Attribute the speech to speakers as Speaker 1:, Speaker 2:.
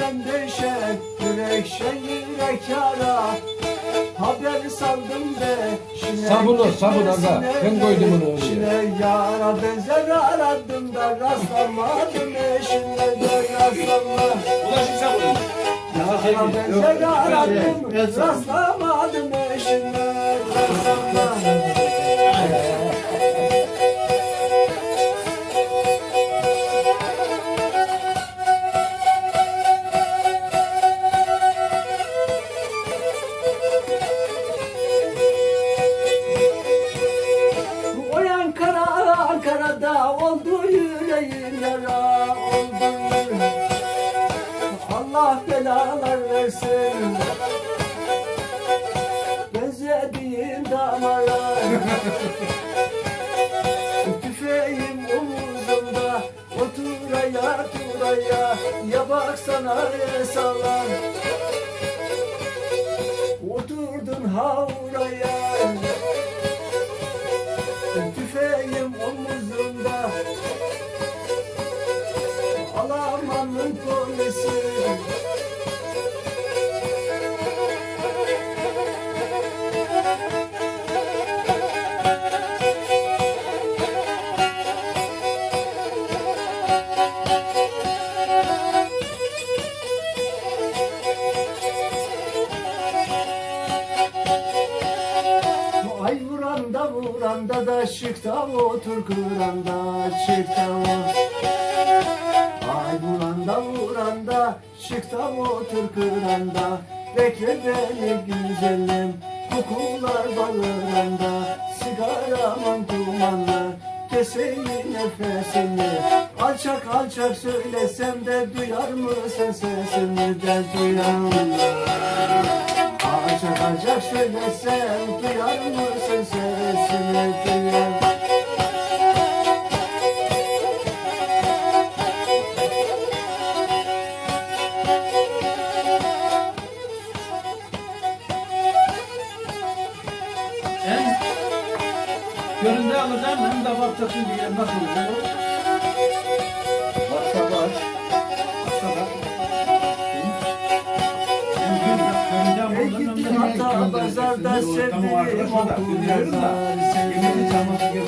Speaker 1: ben düşen Yürek Haber saldım be şine
Speaker 2: Sabun ol, sabun aga. Ben koydum onu oraya.
Speaker 1: Şine yara benzer aradım da rastlamadım eşine de rastlamadım
Speaker 3: Ulaşık sabun.
Speaker 1: Yara benzer aradım rastlamadım Ankara'da oldu yüreğim yara oldu. Allah belalar versin. Benzediğim damara. Tüfeğim omuzumda Oturaya duraya Ya baksana ya sallan Oturdun havraya Polisi Ay vuranda vuranda da şıkta otur kıranda şıkta Ay vuranda vuranda otur kıranda Bekle beni güzelim kokular bağıranda Sigaraman dumanlı keseyim nefesini Alçak alçak söylesem de duyar mısın sesimi? De duyar mısın? Açak açak söylesem duyar mısın sesimi? Duyar
Speaker 3: göründe alacağım hem de baktasın diye nasıl
Speaker 1: Ey
Speaker 3: alacağım
Speaker 1: gidi
Speaker 3: hem de
Speaker 1: hata pazarda sevdiğim okul yazar Sevdiğim